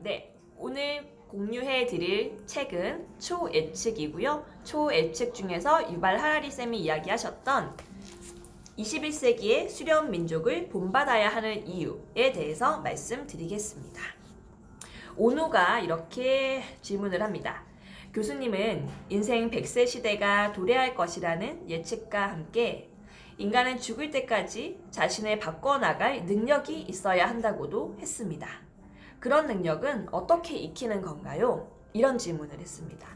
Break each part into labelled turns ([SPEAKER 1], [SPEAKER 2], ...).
[SPEAKER 1] 네, 오늘 공유해 드릴 책은 초예측이고요. 초예측 중에서 유발 하라리 쌤이 이야기하셨던 21세기의 수렴 민족을 본받아야 하는 이유에 대해서 말씀드리겠습니다. 오노가 이렇게 질문을 합니다. 교수님은 인생 100세 시대가 도래할 것이라는 예측과 함께 인간은 죽을 때까지 자신을 바꿔나갈 능력이 있어야 한다고도 했습니다. 그런 능력은 어떻게 익히는 건가요? 이런 질문을 했습니다.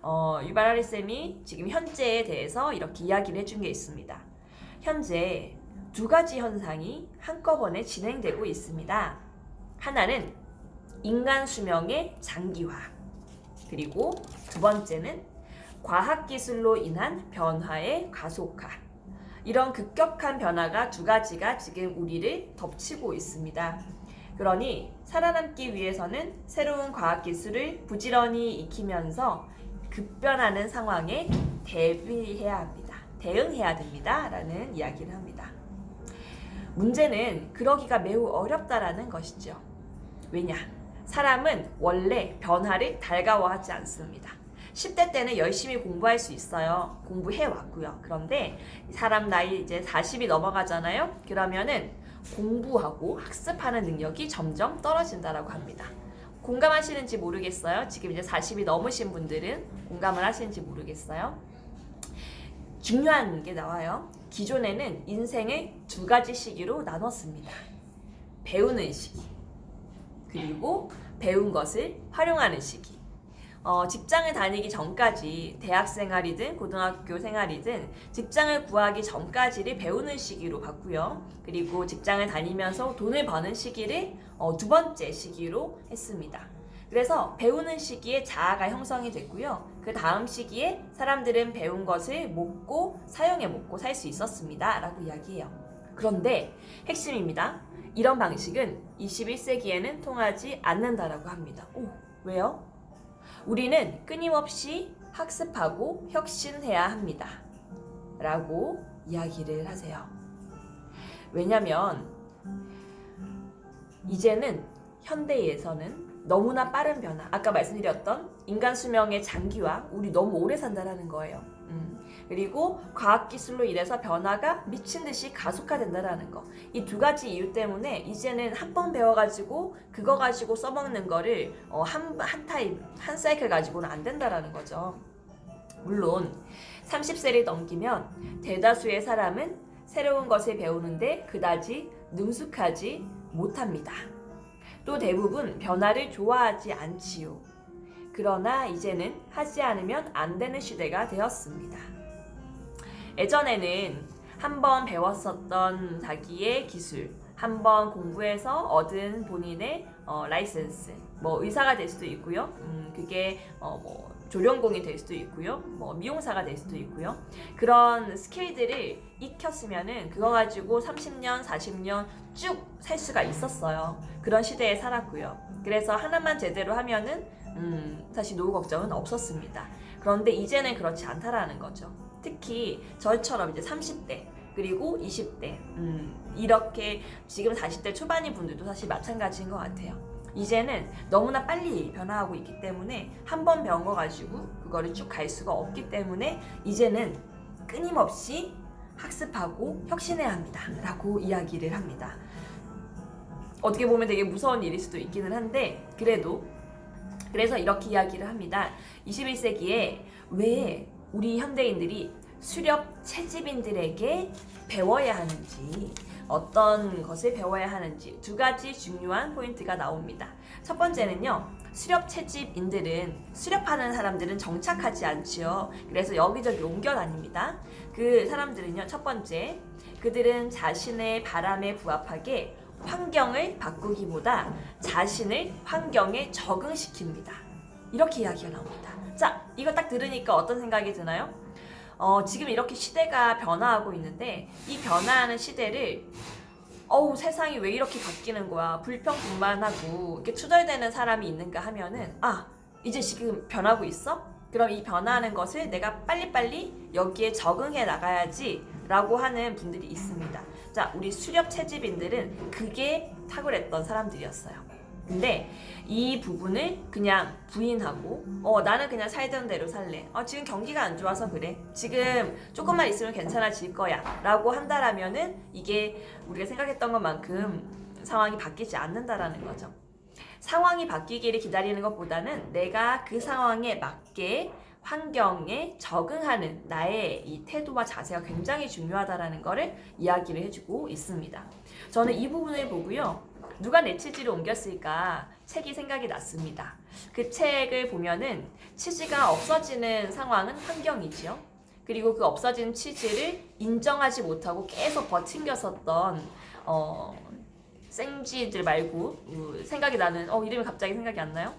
[SPEAKER 1] 어, 유발하리 쌤이 지금 현재에 대해서 이렇게 이야기를 해준 게 있습니다. 현재 두 가지 현상이 한꺼번에 진행되고 있습니다. 하나는 인간 수명의 장기화. 그리고 두 번째는 과학기술로 인한 변화의 가속화. 이런 급격한 변화가 두 가지가 지금 우리를 덮치고 있습니다. 그러니 살아남기 위해서는 새로운 과학 기술을 부지런히 익히면서 급변하는 상황에 대비해야 합니다. 대응해야 됩니다. 라는 이야기를 합니다. 문제는 그러기가 매우 어렵다라는 것이죠. 왜냐? 사람은 원래 변화를 달가워하지 않습니다. 10대 때는 열심히 공부할 수 있어요. 공부해 왔고요. 그런데 사람 나이 이제 40이 넘어가잖아요. 그러면은 공부하고 학습하는 능력이 점점 떨어진다라고 합니다. 공감하시는지 모르겠어요. 지금 이제 40이 넘으신 분들은 공감을 하시는지 모르겠어요. 중요한 게 나와요. 기존에는 인생을 두 가지 시기로 나눴습니다. 배우는 시기, 그리고 배운 것을 활용하는 시기. 어, 직장을 다니기 전까지 대학 생활이든 고등학교 생활이든 직장을 구하기 전까지를 배우는 시기로 봤고요. 그리고 직장을 다니면서 돈을 버는 시기를 어, 두 번째 시기로 했습니다. 그래서 배우는 시기에 자아가 형성이 됐고요. 그 다음 시기에 사람들은 배운 것을 먹고 사용해 먹고 살 수 있었습니다. 라고 이야기해요. 그런데 핵심입니다. 이런 방식은 21세기에는 통하지 않는다라고 합니다. 오, 왜요? 우리는 끊임없이 학습하고 혁신해야 합니다. 라고 이야기를 하세요. 왜냐면 이제는 현대에서는 너무나 빠른 변화, 아까 말씀드렸던 인간 수명의 장기화, 우리 너무 오래 산다라는 거예요. 음. 그리고 과학기술로 인해서 변화가 미친 듯이 가속화된다라는 거. 이 두 가지 이유 때문에 이제는 한 번 배워가지고 그거 가지고 써먹는 거를 어, 한, 한 타입, 한 사이클 가지고는 안 된다라는 거죠. 물론 30세를 넘기면 대다수의 사람은 새로운 것을 배우는데 그다지 능숙하지 못합니다. 또 대부분 변화를 좋아하지 않지요. 그러나 이제는 하지 않으면 안 되는 시대가 되었습니다. 예전에는 한번 배웠었던 자기의 기술, 한번 공부해서 얻은 본인의 어, 라이센스, 뭐 의사가 될 수도 있고요. 음, 그게 어, 뭐 조련공이 될 수도 있고요. 뭐 미용사가 될 수도 있고요. 그런 스킬들을 익혔으면은 그거 가지고 30년, 40년 쭉 살 수가 있었어요. 그런 시대에 살았고요. 그래서 하나만 제대로 하면은 음, 사실 노후 걱정은 없었습니다. 그런데 이제는 그렇지 않다라는 거죠. 특히 저처럼 이제 30대 그리고 20대 음, 이렇게 지금 40대 초반인 분들도 사실 마찬가지인 것 같아요. 이제는 너무나 빨리 변화하고 있기 때문에 한 번 배운 거 가지고 그거를 쭉 갈 수가 없기 때문에 이제는 끊임없이 학습하고 혁신해야 합니다. 라고 이야기를 합니다. 어떻게 보면 되게 무서운 일일 수도 있기는 한데 그래도 그래서 이렇게 이야기를 합니다. 21세기에 왜 우리 현대인들이 수렵 채집인들에게 배워야 하는지 어떤 것을 배워야 하는지 두 가지 중요한 포인트가 나옵니다. 첫 번째는요. 수렵 채집인들은 수렵하는 사람들은 정착하지 않지요. 그래서 여기저기 옮겨 다닙니다. 그 사람들은요. 첫 번째 그들은 자신의 바람에 부합하게 환경을 바꾸기보다 자신을 환경에 적응시킵니다. 이렇게 이야기가 나옵니다. 자, 이거 딱 들으니까 어떤 생각이 드나요? 어, 지금 이렇게 시대가 변화하고 있는데 이 변화하는 시대를 어우 세상이 왜 이렇게 바뀌는 거야 불평불만하고 이렇게 투덜대는 사람이 있는가 하면은 아 이제 지금 변하고 있어? 그럼 이 변화하는 것을 내가 빨리빨리 여기에 적응해 나가야지 라고 하는 분들이 있습니다 자 우리 수렵 채집인들은 그게 탁월했던 사람들이었어요 근데 이 부분을 그냥 부인하고 어 나는 그냥 살던 대로 살래. 어 지금 경기가 안 좋아서 그래. 지금 조금만 있으면 괜찮아질 거야 라고 한다라면은 이게 우리가 생각했던 것만큼 상황이 바뀌지 않는다라는 거죠. 상황이 바뀌기를 기다리는 것보다는 내가 그 상황에 맞게 환경에 적응하는 나의 이 태도와 자세가 굉장히 중요하다라는 것을 이야기를 해주고 있습니다. 저는 이 부분을 보고요. 누가 내 치즈를 옮겼을까 책이 생각이 났습니다. 그 책을 보면은 치즈가 없어지는 상황은 환경이지요. 그리고 그 없어진 치즈를 인정하지 못하고 계속 버팅겼었던 어, 생쥐들 말고 어, 생각이 나는 어 이름이 갑자기 생각이 안 나요?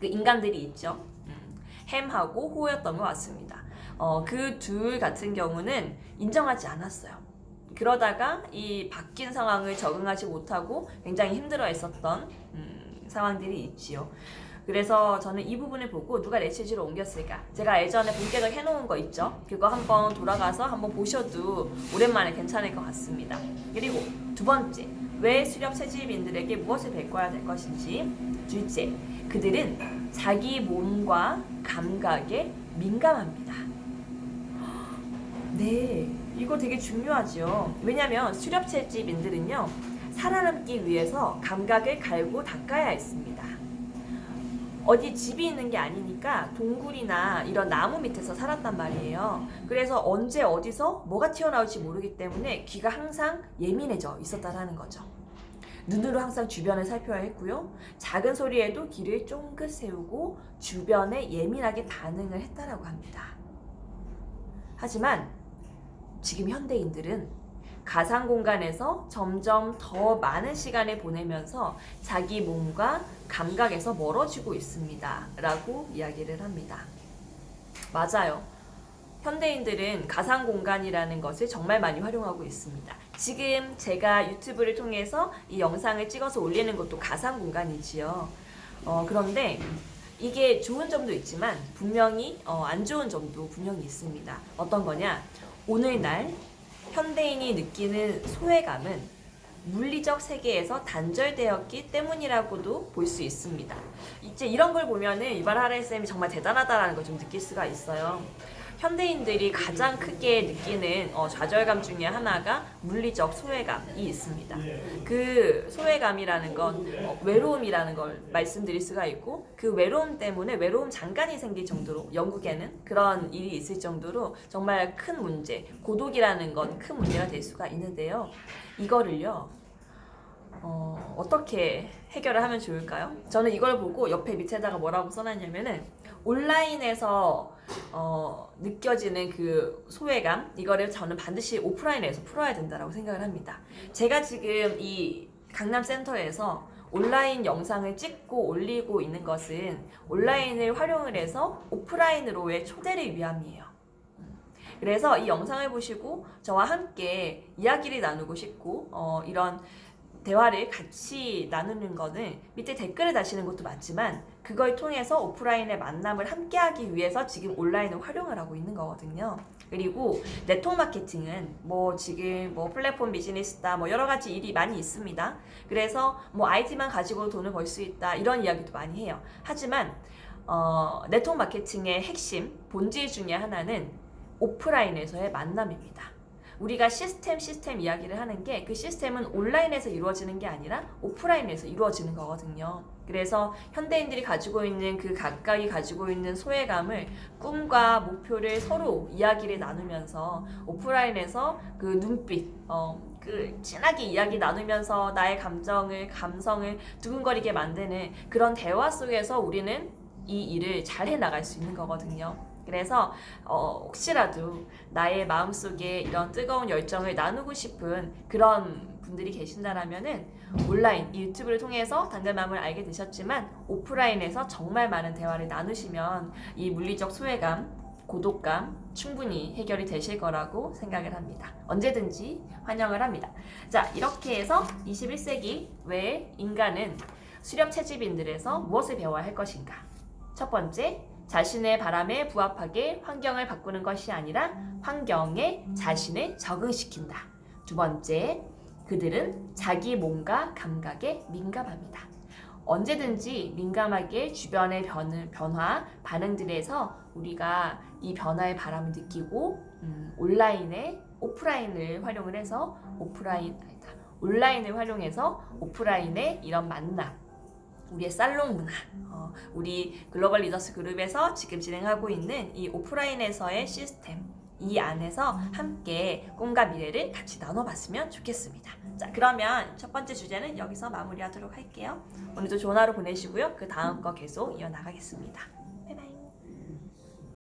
[SPEAKER 1] 그 인간들이 있죠. 음, 햄하고 호였던 것 같습니다. 어, 그 둘 같은 경우는 인정하지 않았어요. 그러다가 이 바뀐 상황을 적응하지 못하고 굉장히 힘들어 했었던 음, 상황들이 있지요. 그래서 저는 이 부분을 보고 누가 레치지로 옮겼을까? 제가 예전에 본격적 해놓은 거 있죠? 그거 한번 돌아가서 한번 보셔도 오랜만에 괜찮을 것 같습니다. 그리고 두 번째, 왜 수렵 채집인들에게 무엇을 배워야 될 것인지. 둘째, 그들은 자기 몸과 감각에 민감합니다. 네, 이거 되게 중요하죠. 왜냐하면 수렵 채집인들은요, 살아남기 위해서 감각을 갈고 닦아야 했습니다. 어디 집이 있는 게 아니니까 동굴이나 이런 나무 밑에서 살았단 말이에요. 그래서 언제 어디서 뭐가 튀어나올지 모르기 때문에 귀가 항상 예민해져 있었다라는 거죠. 눈으로 항상 주변을 살펴야 했고요. 작은 소리에도 귀를 쫑긋 세우고 주변에 예민하게 반응을 했다라고 합니다. 하지만 지금 현대인들은 가상 공간에서 점점 더 많은 시간을 보내면서 자기 몸과 감각에서 멀어지고 있습니다. 라고 이야기를 합니다. 맞아요. 현대인들은 가상 공간이라는 것을 정말 많이 활용하고 있습니다. 지금 제가 유튜브를 통해서 이 영상을 찍어서 올리는 것도 가상 공간이지요. 어, 그런데 이게 좋은 점도 있지만 분명히 어, 안 좋은 점도 분명히 있습니다. 어떤 거냐? 오늘날 현대인이 느끼는 소외감은 물리적 세계에서 단절되었기 때문이라고도 볼 수 있습니다. 이제 이런 걸 보면은 이발하레 쌤이 정말 대단하다라는 걸 좀 느낄 수가 있어요. 현대인들이 가장 크게 느끼는 어, 좌절감 중에 하나가 물리적 소외감이 있습니다. 그 소외감이라는 건 어, 외로움이라는 걸 말씀드릴 수가 있고 그 외로움 때문에 외로움 장간이 생길 정도로 영국에는 그런 일이 있을 정도로 정말 큰 문제, 고독이라는 건 큰 문제가 될 수가 있는데요. 이거를요. 어, 어떻게 해결을 하면 좋을까요? 저는 이걸 보고 옆에 밑에다가 뭐라고 써놨냐면은 온라인에서 어, 느껴지는 그 소외감 이거를 저는 반드시 오프라인에서 풀어야 된다라고 생각을 합니다. 제가 지금 이 강남 센터에서 온라인 영상을 찍고 올리고 있는 것은 온라인을 활용을 해서 오프라인으로의 초대를 위함이에요. 그래서 이 영상을 보시고 저와 함께 이야기를 나누고 싶고 어, 이런 대화를 같이 나누는 거는 밑에 댓글을 다시는 것도 맞지만 그걸 통해서 오프라인의 만남을 함께 하기 위해서 지금 온라인을 활용을 하고 있는 거거든요. 그리고 네트워크 마케팅은 뭐 지금 뭐 플랫폼 비즈니스다 뭐 여러 가지 일이 많이 있습니다. 그래서 뭐 IT만 가지고 돈을 벌 수 있다 이런 이야기도 많이 해요. 하지만 어, 네트워크 마케팅의 핵심 본질 중에 하나는 오프라인에서의 만남입니다. 우리가 시스템 시스템 이야기를 하는 게 그 시스템은 온라인에서 이루어지는 게 아니라 오프라인에서 이루어지는 거거든요. 그래서 현대인들이 가지고 있는 그 각각이 가지고 있는 소외감을 꿈과 목표를 서로 이야기를 나누면서 오프라인에서 그 눈빛, 어, 그 진하게 이야기 나누면서 나의 감정을, 감성을 두근거리게 만드는 그런 대화 속에서 우리는 이 일을 잘 해 나갈 수 있는 거거든요. 그래서 어, 혹시라도 나의 마음속에 이런 뜨거운 열정을 나누고 싶은 그런 분들이 계신다라면은 온라인 이 유튜브를 통해서 당근맘을 알게 되셨지만 오프라인에서 정말 많은 대화를 나누시면 이 물리적 소외감, 고독감 충분히 해결이 되실 거라고 생각을 합니다. 언제든지 환영을 합니다. 자, 이렇게 해서 21세기 왜 인간은 수렵 채집인들에서 무엇을 배워야 할 것인가? 첫 번째, 자신의 바람에 부합하게 환경을 바꾸는 것이 아니라 환경에 자신을 적응시킨다. 두 번째, 그들은 자기 몸과 감각에 민감합니다. 언제든지 민감하게 주변의 변, 변화, 반응들에서 우리가 이 변화의 바람을 느끼고 음, 온라인에 오프라인을 활용을 해서 오프라인 아니다. 온라인을 활용해서 오프라인의 이런 만남 우리의 살롱 문화 어, 우리 글로벌 리더스 그룹에서 지금 진행하고 있는 이 오프라인에서의 시스템 이 안에서 함께 꿈과 미래를 같이 나눠봤으면 좋겠습니다. 자, 그러면 첫 번째 주제는 여기서 마무리하도록 할게요. 오늘도 좋은 하루 보내시고요. 그 다음 거 계속 이어나가겠습니다.